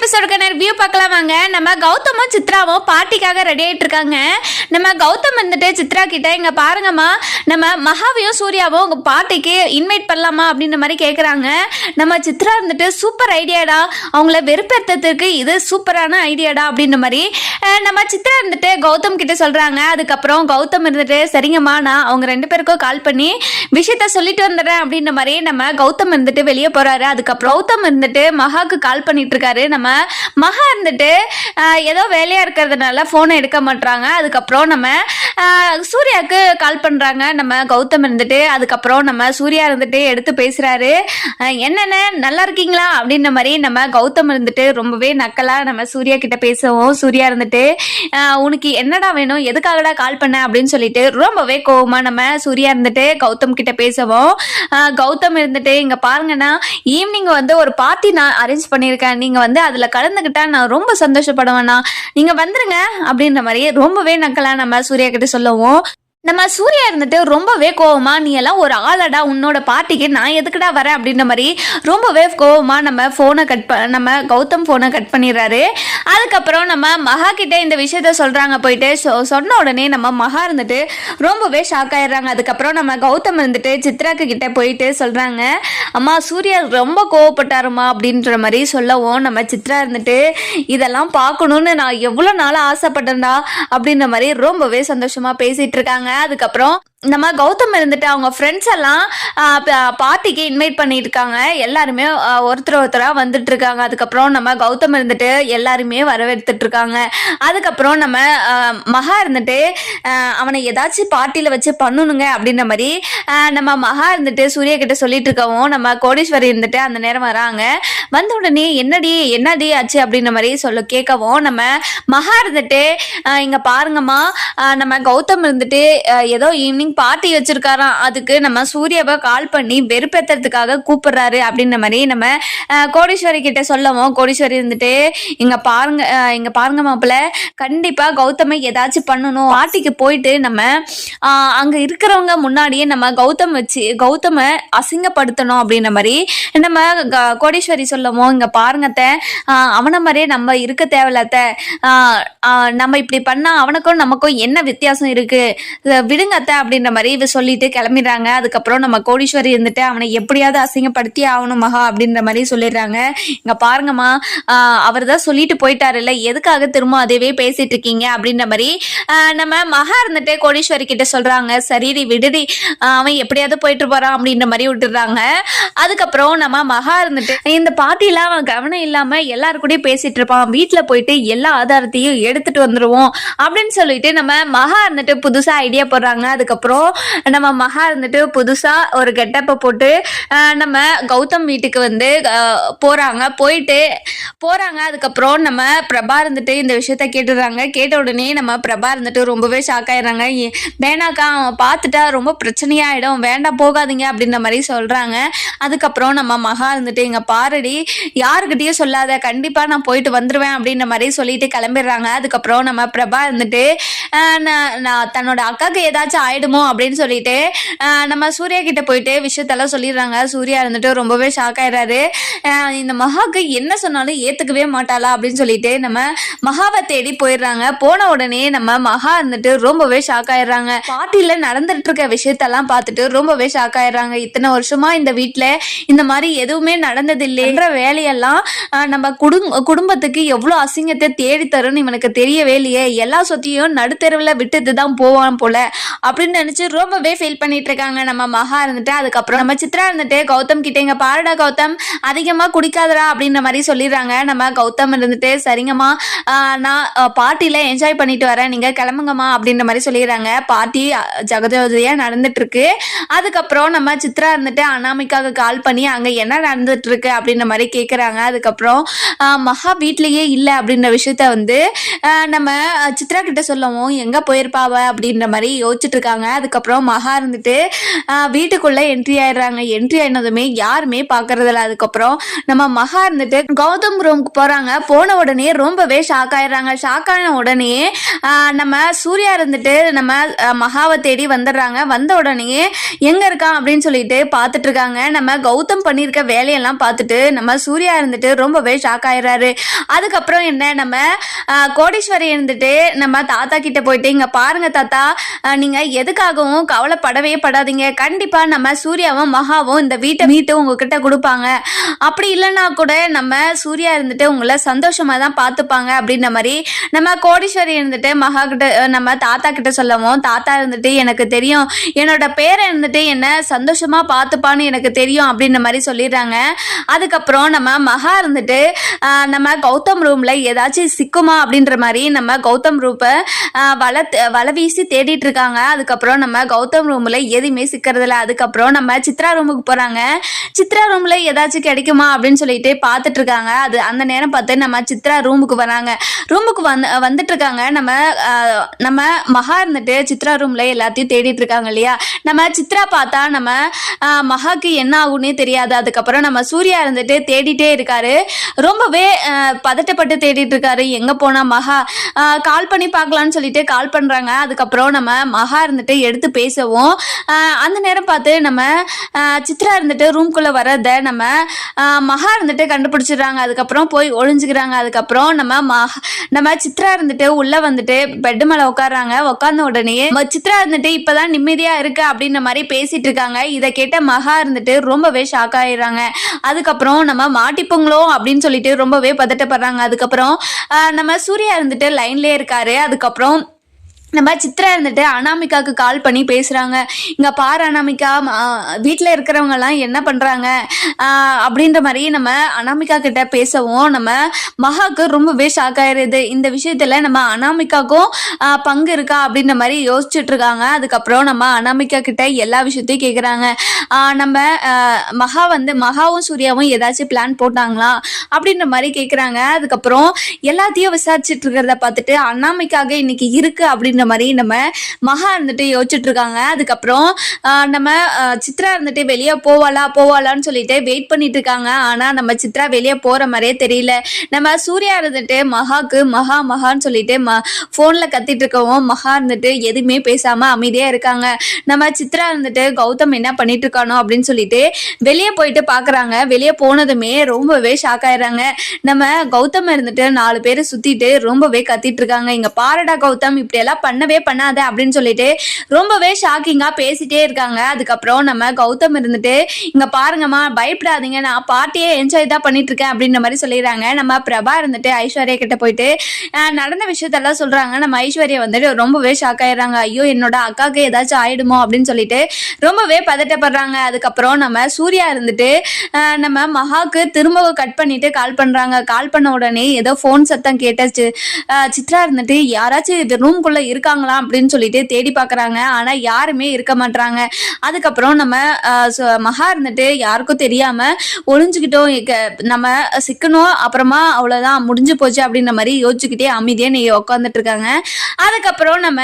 எபிசோடுக்கான review பார்க்கலாம் வாங்க. நம்ம கௌதமும் சித்ராவும் பார்ட்டிக்காக ரெடி ஆகிட்டு இருக்காங்க. நம்ம கௌதம் வந்துட்டு சித்ரா கிட்ட இங்க பாருங்கம்மா நம்ம மகாவையும் சூர்யாவும் உங்க பார்ட்டிக்கு இன்வைட் பண்ணலாமா? அப்படின்ற மாதிரி கேட்குறாங்க நம்ம சித்ரா இருந்துட்டு சூப்பர் ஐடியாடா அவங்கள வெறுப்பேற்றத்துக்கு இது சூப்பரான ஐடியாடா அப்படின்ற மாதிரி. நம்ம சித்ரா இருந்துட்டு கௌதம் கிட்ட சொல்றாங்க. அதுக்கப்புறம் கௌதம் இருந்துட்டு சரிங்கம்மா நான் அவங்க ரெண்டு பேருக்கும் கால் பண்ணி விஷயத்த சொல்லிட்டு வந்துடுறேன் அப்படின்ற மாதிரி நம்ம கௌதம் இருந்துட்டு வெளியே போறாரு. அதுக்கப்புறம் கௌதம் இருந்துட்டு மகாக்கு கால் பண்ணிட்டு இருக்காரு. நம்ம மகா இருந்துட்டு ஏதோ வேலையா இருக்கிறதுனால போனை எடுக்க மாட்டாங்க அதுக்கப்புறம் நம்ம சூர்யாவுக்கு கால் பண்றாங்க. நம்ம கௌதம் இருந்துட்டு அதுக்கப்புறம் நம்ம சூர்யா இருந்துட்டு எடுத்து பேசுறாரு. என்னென்ன நல்லா இருக்கீங்களா? அப்படின்ற மாதிரி நம்ம கௌதம் இருந்துட்டு ரொம்பவே நக்கலா நம்ம சூர்யா கிட்ட பேசவும். சூர்யா இருந்துட்டு உனக்கு என்னடா வேணும்? எதுக்காகடா கால் பண்ண? அப்படின்னு சொல்லிட்டு ரொம்பவே கோவமாக நம்ம சூர்யா இருந்துட்டு கௌதம் கிட்ட பேசவும். கௌதம் இருந்துட்டு இங்க பாருங்கண்ணா ஈவினிங் வந்து ஒரு பார்ட்டி நான் அரேஞ்ச் பண்ணியிருக்கேன் நீங்க வந்து அதுல கலந்துக்கிட்டா நான் ரொம்ப சந்தோஷப்படுவேண்ணா. நீங்க வந்துருங்க. அப்படின்ற மாதிரி ரொம்பவே நக்கலா நம்ம சூர்யா கிட்ட சொல்லவும் நம்ம சூர்யா இருந்துட்டு ரொம்பவே கோவமா நீ எல்லாம் ஒரு ஆளடா உன்னோட பார்ட்டிக்கு நான் எதுக்குடா வரேன் அப்படின்ற மாதிரி ரொம்பவே கோவமா நம்ம ஃபோனை கட் ப நம்ம கௌதம் ஃபோனை கட் பண்ணிடுறாரு. அதுக்கப்புறம் நம்ம மகா கிட்ட இந்த விஷயத்த சொல்றாங்க போயிட்டு சொ- சொன்ன உடனே நம்ம மகா இருந்துட்டு ரொம்பவே ஷாக் ஆயிடுறாங்க. அதுக்கப்புறம் நம்ம கௌதம் இருந்துட்டு சித்ராக்கு கிட்ட போயிட்டு சொல்றாங்க அம்மா சூர்யா ரொம்ப கோவப்பட்டாருமா அப்படின்ற மாதிரி சொல்லவும் நம்ம சித்ரா இருந்துட்டு இதெல்லாம் பார்க்கணும்னு நான் எவ்வளோ நாளாக ஆசைப்பட்டேன்டா அப்படின்ற மாதிரி ரொம்பவே சந்தோஷமா பேசிட்டு இருக்காங்க. அதுக்கப்புறம் நம்ம கௌதம் இருந்துட்டு அவங்க ஃப்ரெண்ட்ஸ் எல்லாம் பார்ட்டிக்கு இன்வைட் பண்ணியிருக்காங்க. எல்லாருமே ஒருத்தர் ஒருத்தராக வந்துட்டு இருக்காங்க அதுக்கப்புறம் நம்ம கௌதம் இருந்துட்டு எல்லாருமே வரவேற்றுட்டு இருக்காங்க அதுக்கப்புறம் நம்ம மகா இருந்துட்டு அவனை ஏதாச்சும் பார்ட்டியில் வச்சு பண்ணணுங்க அப்படின்ற மாதிரி நம்ம மகா இருந்துட்டு சூர்யா கிட்ட சொல்லிட்டு இருக்கவும் நம்ம கோடீஸ்வரி இருந்துட்டு அந்த நேரம் வராங்க. வந்த உடனே என்னடி என்னடி ஆச்சு அப்படின்ற மாதிரி சொல்ல கேட்கவும் நம்ம மகா இருந்துட்டு இங்கே பாருங்கம்மா நம்ம கௌதம் இருந்துட்டு ஏதோ ஈவினிங் பார்ட்டி வச்சிருக்காராம். அதுக்கு நம்ம சூர்யாவை கால் பண்ணி வெறுப்பேத்துறதுக்காக கூப்பிடுறாரு அப்படின்ற மாதிரி நம்ம கோடீஸ்வரி கிட்ட சொல்லவும் கோடீஸ்வரி இருந்துட்டு இங்க பாருங்க இங்க பாருங்க மாப்பிள்ள கண்டிப்பா கௌதமை ஏதாச்சும் பண்ணணும். பார்ட்டிக்கு போயிட்டு நம்ம அங்க இருக்கிறவங்க முன்னாடியே நம்ம கௌதம் வச்சு கௌதம அசிங்கப்படுத்தணும். அப்படின்ற மாதிரி நம்ம க- கோடீஸ்வரி சொல்லவும் இங்க பாருங்கத்த அவனை மாதிரியே நம்ம இருக்க தேவையில்லத்த நம்ம இப்படி பண்ணா அவனுக்கும் நமக்கும் என்ன வித்தியாசம் இருக்கு? விடுங்கத்த அப்படின்னு அப்படின்ற மாதிரி இவ சொல்லிட்டு கிளம்பிடுறாங்க. அதுக்கப்புறம் நம்ம கோடீஸ்வரி இருந்துட்டு அவனை எப்படியாவது அசிங்கப்படுத்தி ஆகணும் மகா அப்படின்ற மாதிரி சொல்லிடுறாங்க. இங்க பாருங்கம்மா அவர் தான் சொல்லிட்டு போயிட்டாருல்ல. எதுக்காக திரும்ப அதேவே பேசிட்டு இருக்கீங்க அப்படின்ற மாதிரி ஆஹ் நம்ம மகா இருந்துட்டு கோடீஸ்வரி கிட்ட சொல்றாங்க. சரிடி விடுடி. அவன் எப்படியாவது போயிட்டு போறான் அப்படின்ற மாதிரி விட்டுறாங்க அதுக்கப்புறம் நம்ம மகா இருந்துட்டு இந்த பார்ட்டிலாம் அவன் கவனம் இல்லாம எல்லாருக்கூடயும் பேசிட்டு இருப்பான். வீட்டுல போயிட்டு எல்லா ஆதாரத்தையும் எடுத்துட்டு வந்துருவோம் அப்படின்னு சொல்லிட்டு நம்ம மகா இருந்துட்டு புதுசா ஐடியா போடுறாங்க. அதுக்கப்புறம் நம்ம மகா இருந்துட்டு புதுசா ஒரு கெட்டப்பை போட்டு நம்ம கௌதம் வீட்டுக்கு வந்து போகிறாங்க போறாங்க. போயிட்டு போறாங்க. அதுக்கப்புறம் நம்ம பிரபா இருந்துட்டு இந்த விஷயத்த கேட்டுடுறாங்க. கேட்ட உடனே நம்ம பிரபா இருந்துட்டு ரொம்பவே ஷாக் ஆயிடுறாங்க. "ஏ- வேணாக்கா அவன் பார்த்துட்டா ரொம்ப பிரச்சனையாயிடும். வேண்டாம் போகாதீங்க அப்படின்ற மாதிரி சொல்றாங்க. அதுக்கப்புறம் நம்ம மகா இருந்துட்டு இங்க பாரடி யாருக்கிட்டயும் சொல்லாத. கண்டிப்பா நான் போயிட்டு வந்துருவேன் அப்படின்ற மாதிரி சொல்லிட்டு கிளம்பிடுறாங்க. அதுக்கப்புறம் நம்ம பிரபா இருந்துட்டு நான் நான் தன்னோட அக்காவுக்கு ஏதாச்சும் ஆயிடுமோ அப்படின்னு சொல்லிட்டு நம்ம சூர்யா கிட்ட போயிட்டு விஷயத்தெல்லாம் சொல்லிடுறாங்க. சூர்யா இருந்துட்டு ரொம்பவே ஷாக் ஆயிடுறாரு. இந்த மகாக்கு என்ன சொன்னாலும் ஏத்துக்கவே மாட்டாளா அப்படின்னு சொல்லிட்டு நம்ம மகாவை தேடி போயிடுறாங்க. போன உடனே நம்ம மகா இருந்துட்டு ரொம்பவே ஷாக் ஆயிடுறாங்க. பார்ட்டியில நடந்துட்டு இருக்க விஷயத்தெல்லாம் பார்த்துட்டு ரொம்பவே ஷாக் ஆயிடுறாங்க. இத்தனை வருஷமா இந்த வீட்டில் இந்த மாதிரி எதுவுமே நடந்தது இல்லைன்ற வேலையெல்லாம் நம்ம குடும் குடும்பத்துக்கு எவ்வளோ அசிங்கத்தை தேடி தரும்னு இவனுக்கு தெரியவே இல்லையே. எல்லா சொத்தையும் நடுத்தெருவில் விட்டுட்டு தான் போவான் போல. அப்படின்னு நினைச்சு ரொம்பவே ஃபீல் பண்ணிட்டு இருக்காங்க நம்ம மகா இருந்துட்டு அதுக்கப்புறம் நம்ம சித்ரா இருந்துட்டு கௌதம் கிட்ட இங்க பாருடா கௌதம் அதிகமா குடிக்காதடா அப்படின்ற மாதிரி சொல்லிடுறாங்க. நம்ம கௌதம் இருந்துட்டு சரிங்கம்மா நான் பார்ட்டியில் என்ஜாய் பண்ணிட்டு வரேன். நீங்க கிளம்புங்கம்மா அப்படின்ற மாதிரி சொல்லிடுறாங்க. பார்ட்டி ஜகஜோதியா நடந்துட்டு இருக்கு அதுக்கப்புறம் நம்ம சித்ரா இருந்துட்டு அனாமிக்காக கால் பண்ணி அங்க என்ன நடந்துட்டு இருக்கு அப்படின்ற மாதிரி கேக்குறாங்க. அதுக்கப்புறம் மகா வீட்லயே இல்லை அப்படின்ற விஷயத்த வந்து நம்ம சித்ரா கிட்ட சொல்லவும் எங்க போயிருப்பாவ அப்படின்ற மாதிரி யோசிச்சுட்டு இருக்காங்க. அதுக்கப்புறம் மகா இருந்துட்டு வீட்டுக்குள்ளே வீட்டுக்குள்ள என்ட்ரி ஆயிடுறாங்க. என்ட்ரி ஆயினதுமே யாருமே பார்க்கறதில்ல அதுக்கப்புறம் நம்ம மகா இருந்துட்டு கௌதம் ரூமுக்கு போறாங்க. போன உடனே ரொம்பவே ஷாக் ஆயிடுறாங்க. ஷாக் ஆன உடனே நம்ம சூர்யா இருந்துட்டு நம்ம மகாவை தேடி வந்துடுறாங்க. வந்த உடனே எங்க இருக்கான் அப்படின்னு சொல்லிட்டு பார்த்துட்டு இருக்காங்க நம்ம கௌதம் பண்ணியிருக்க வேலையெல்லாம் பார்த்துட்டு நம்ம சூர்யா இருந்துட்டு ரொம்பவே ஷாக் ஆயிடுறாரு. அதுக்கப்புறம் என்ன நம்ம கோடீஸ்வரி இருந்துட்டு நம்ம தாத்தா கிட்ட போயிட்டு இங்க பாருங்க தாத்தா நீங்கள் எதுக்காக எதுக்காகவும் கவலைப்படவே படாதீங்க. கண்டிப்பா நம்ம சூர்யாவும் மகாவும் இந்த வீட்டை மீட்டு உங்ககிட்ட கொடுப்பாங்க. அப்படி இல்லைன்னா கூட நம்ம சூர்யா இருந்துட்டு உங்களை சந்தோஷமா தான் பார்த்துப்பாங்க அப்படின்ற மாதிரி நம்ம கோடீஸ்வரி இருந்துட்டு மகா கிட்ட நம்ம தாத்தா கிட்ட சொல்லவும் தாத்தா இருந்துட்டு எனக்கு தெரியும் என்னோட பேரை இருந்துட்டு என்ன சந்தோஷமா பார்த்துப்பான்னு எனக்கு தெரியும் அப்படின்ற மாதிரி சொல்லிடுறாங்க. அதுக்கப்புறம் நம்ம மகா இருந்துட்டு நம்ம கௌதம் ரூம்ல ஏதாச்சும் சிக்குமா அப்படின்ற மாதிரி நம்ம கௌதம் ரூப்பை வள வள வீசி தேடிட்டு இருக்காங்க. அதுக்கப்புறம் நம்ம கௌதம் ரூம்ல எதுவுமே சிக்கிறது அதுக்கப்புறம் நம்ம சித்ரா ரூமுக்கு போறாங்க. சித்ரா ரூம்ல ஏதாச்சும் கிடைக்குமா அப்படின்னு சொல்லிட்டு பார்த்துட்டு இருக்காங்க. அது அந்த நேரம் பார்த்து நம்ம சித்ரா ரூமுக்கு வராங்க. ரூமுக்கு வந்து வந்துட்டு இருக்காங்க. நம்ம நம்ம மகா இருந்துட்டு சித்ரா ரூம்ல எல்லாத்தையும் தேடிட்டு இருக்காங்க இல்லையா? நம்ம சித்ரா பார்த்தா நம்ம மகாக்கு என்ன ஆகும்னே தெரியாது. அதுக்கப்புறம் நம்ம சூர்யா இருந்துட்டு தேடிட்டே இருக்காரு. ரொம்பவே பதட்டப்பட்டு தேடிட்டு இருக்காரு. எங்க போனா மகா? கால் பண்ணி பார்க்கலான்னு சொல்லிட்டு கால் பண்றாங்க. அதுக்கப்புறம் நம்ம மகா இருந்துட்டு எடுத்து பேசவும். அந்த நேரம் பார்த்து நம்ம சித்ரா இருந்துட்டு ரூம்குள்ள வர்றத நம்ம மகா இருந்துட்டு கண்டுபிடிச்சிடுறாங்க. அதுக்கப்புறம் போய் ஒழிஞ்சுக்கிறாங்க அதுக்கப்புறம் நம்ம மஹா நம்ம சித்ரா இருந்துட்டு உள்ள வந்துட்டு பெட் மேல உட்காடுறாங்க உட்கார்ந்த உடனே சித்ரா இருந்துட்டு இப்பதான் நிம்மதியா இருக்கு அப்படின்ற மாதிரி பேசிட்டு இருக்காங்க. இதை கேட்ட மகா இருந்துட்டு ரொம்பவே ஷாக் ஆயிடுறாங்க. அதுக்கப்புறம் நம்ம மாட்டிப்போங்களோ அப்படின்னு சொல்லிட்டு ரொம்பவே பதட்டப்படுறாங்க. அதுக்கப்புறம் நம்ம சூர்யா இருந்துட்டு லைன்லயே இருக்காரு. அதுக்கப்புறம் நம்ம சித்ரா இருந்துட்டு அனாமிகாவுக்கு கால் பண்ணி பேசுகிறாங்க இங்கே பாரு அனாமிகா வீட்டில் இருக்கிறவங்கலாம் என்ன பண்ணுறாங்க அப்படின்ற மாதிரி நம்ம அனாமிகா கிட்ட பேசவும் நம்ம மகாக்கு ரொம்பவே ஷாக் ஆயிருது. இந்த விஷயத்தில் நம்ம அனாமிகாவுக்கும் பங்கு இருக்கா அப்படின்ற மாதிரி யோசிச்சுட்டு இருக்காங்க. அதுக்கப்புறம் நம்ம அனாமிகா கிட்ட எல்லா விஷயத்தையும் கேட்குறாங்க நம்ம மகா வந்து மகாவும் சூர்யாவும் ஏதாச்சும் பிளான் போட்டாங்களா அப்படின்ற மாதிரி கேட்குறாங்க அதுக்கப்புறம் எல்லாத்தையும் விசாரிச்சுட்டு இருக்கிறத பார்த்துட்டு அனாமிக்காக இன்னைக்கு இருக்கு இந்த மாதிரி நம்ம மகா இருந்துட்டு யோசிச்சுட்டு இருக்காங்க. அதுக்கப்புறம் நம்ம சித்ரா இருந்துட்டு வெளியே போவாளா போவாளான்னு சொல்லிட்டு வெயிட் பண்ணிட்டு இருக்காங்க. ஆனா நம்ம சித்ரா வெளியே போற மாதிரியே தெரியல. நம்ம சூர்யா இருந்துட்டு மகாக்கு மகா மகான்னு சொல்லிட்டு ம ஃபோன்ல கத்திட்டு இருக்கவும் மகா இருந்துட்டு எதுவுமே பேசாம அமைதியா இருக்காங்க. நம்ம சித்ரா இருந்துட்டு கௌதம் என்ன பண்ணிட்டு இருக்கானோ அப்படின்னு சொல்லிட்டு வெளியே போயிட்டு பாக்குறாங்க. வெளியே போனதுமே ரொம்பவே ஷாக் ஆயிடுறாங்க. நம்ம கௌதம் இருந்துட்டு நாலு பேர் சுத்திட்டு ரொம்பவே கத்திட்டு இருக்காங்க. இங்க பாரடா கௌதம் இப்படி எல்லாம் பண்ணவே பண்ணாத அப்படின்னு சொல்லிட்டு ரொம்பவே ஷாக்கிங்கா பேசிட்டே இருக்காங்க. அதுக்கப்புறம் நம்ம கௌதம் இருந்துட்டு இங்க பாருங்கம்மா பயப்படாதீங்க. நான் பார்ட்டியே என்ஜாய் தான் பண்ணிட்டு இருக்கேன் அப்படின்ற மாதிரி சொல்லிடுறாங்க. நம்ம பிரபா இருந்துட்டு ஐஸ்வர்யா கிட்ட போயிட்டு நடந்த விஷயத்தெல்லாம் சொல்றாங்க. நம்ம ஐஸ்வர்யா வந்துட்டு ரொம்பவே ஷாக் ஆயிடுறாங்க. ஐயோ என்னோட அக்காவுக்கு ஏதாச்சும் ஆயிடுமோ அப்படின்னு சொல்லிட்டு ரொம்பவே பதட்டப்படுறாங்க. அதுக்கப்புறம் நம்ம சூர்யா இருந்துட்டு நம்ம மகாக்கு திரும்ப கட் பண்ணிட்டு கால் பண்றாங்க. கால் பண்ண உடனே ஏதோ ஃபோன் சத்தம் கேட்டாச்சு. சித்ரா இருந்துட்டு யாராச்சும் இது ரூம்குள்ள இருக்காங்களா அப்படின்னு சொல்லிட்டு தேடி பார்க்குறாங்க ஆனா யாருமே இருக்க மாட்டாங்க அதுக்கப்புறம் நம்ம மகா இருந்துட்டு யாருக்கும் தெரியாம ஒளிஞ்சுக்கிட்டோம். நம்ம சிக்கணும். அப்புறமா அவ்வளவுதான் முடிஞ்சு போச்சு அப்படின்ற மாதிரி யோசிச்சுக்கிட்டே அமைதியா நீ உட்காந்துட்டு இருக்காங்க. அதுக்கப்புறம் நம்ம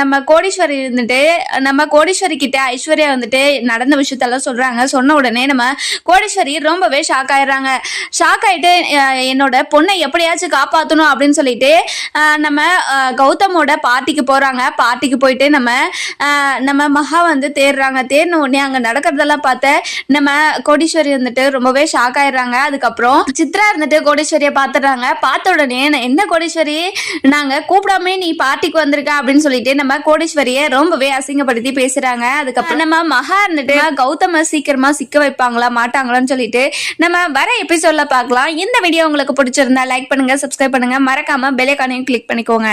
நம்ம கோடீஸ்வரி இருந்துட்டு நம்ம கோடீஸ்வரி கிட்ட ஐஸ்வர்யா வந்துட்டு நடந்த விஷயத்தெல்லாம் சொல்றாங்க. சொன்ன உடனே நம்ம கோடீஸ்வரி ரொம்பவே ஷாக் ஆயிடுறாங்க. ஷாக் ஆயிட்டு என்னோட பொண்ணை எப்படியாச்சும் காப்பாற்றணும் அப்படின்னு சொல்லிட்டு நம்ம கௌதமோட பார்ட்டிக்கு போறாங்க. பார்ட்டிக்கு போயிட்டு நம்ம ஆஹ், நம்ம மகா வந்து தேடுறாங்க தேடின உடனே அங்க நடக்கிறதெல்லாம் பார்த்த நம்ம கோடீஸ்வரி வந்துட்டு ரொம்பவே ஷாக் ஆயிடுறாங்க. அதுக்கப்புறம் சித்ரா இருந்துட்டு கோடீஸ்வரியை பார்த்துடுறாங்க. பார்த்த உடனே என்ன கோடீஸ்வரி? நாங்க கூப்பிடாமே நீ பார்ட்டிக்கு வந்திருக்க அப்படின்னு சொல்லிட்டு நம்ம கோடீஸ்வரியை ரொம்பவே அசிங்கப்படுத்தி பேசுறாங்க. அதுக்கப்புறம் நம்ம மகா இருந்துட்டு கௌதம சீக்கிரமா சிக்க வைப்பாங்களா? மாட்டாங்களான்னு சொல்லிட்டு நம்ம வர எபிசோட்ல பார்க்கலாம். இந்த வீடியோ உங்களுக்கு பிடிச்சிருந்தா லைக் பண்ணுங்க சப்ஸ்கிரைப் பண்ணுங்க. மறக்காம பெல் ஐகானையும் கிளிக் பண்ணிக்கோங்க.